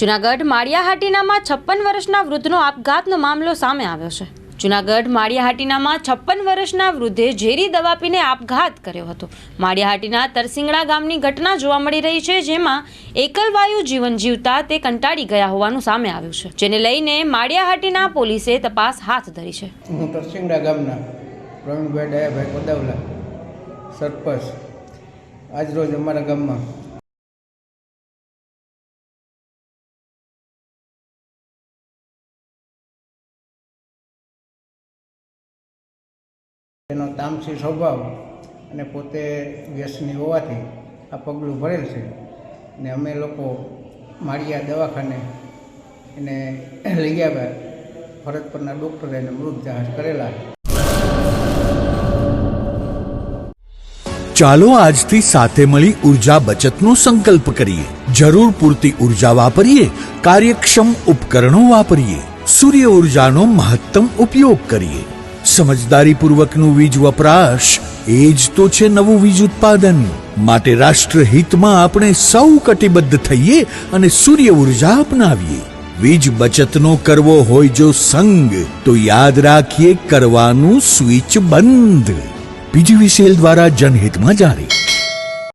જુનાગઢ માળિયાહાટીનામાં છપ્પન વર્ષના વૃદ્ધનો આપઘાતનો મામલો સામે આવ્યો છે. જુનાગઢ માળિયાહાટીનામાં છપ્પન વર્ષના વૃદ્ધે ઝેરી દવા પીને આપઘાત કર્યો હતો. માળિયાહાટીના તરસિંગડા ગામની ઘટના જોવા મળી રહી છે, જેમાં એકલવાયુ જીવન જીવતા તે કંટાળી ગયા હોવાનું સામે આવ્યું છે, જેને લઈને માળિયાહાટીના પોલીસે તપાસ હાથ ધરી છે. હું તરસિંગડા ગામના પ્રવીણભાઈ ડાયાભાઈ કોદાવલા, સરપંચ. આજરોજ અમારા ગામમાં તેનો તામસી સ્વભાવ અને પોતે વ્યસની હોવાથી આ પગલું ભરેલ છે. ને અમે લોકો માળિયા દવાખાને એને લઈ આવ્યા ફરજ પરના ડૉક્ટરે એને મૃત જાહેર કરેલા. ચાલો આજથી સાથે મળી ઊર્જા બચતનો સંકલ્પ કરીએ. જરૂર પૂરતી ઊર્જા વાપરીએ, કાર્યક્ષમ ઉપકરણો વાપરીએ. સૂર્ય ઉર્જાનો મહત્તમ ઉપયોગ કરીએ. સમજદારીપૂર્વકનું વીજ વપરાશ, એ જ તો છે નવું વીજ ઉત્પાદન. માટે રાષ્ટ્રહિતમાં આપણે સૌ કટિબદ્ધ થઈએ અને સૂર્ય ઊર્જા અપનાવીએ. વીજ બચતનો કરવો હોય જો સંગ, તો યાદ રાખીએ કરવાનું સ્વિચ બંધ. પીજીવીસીએલ દ્વારા જનહિતમાં જારી.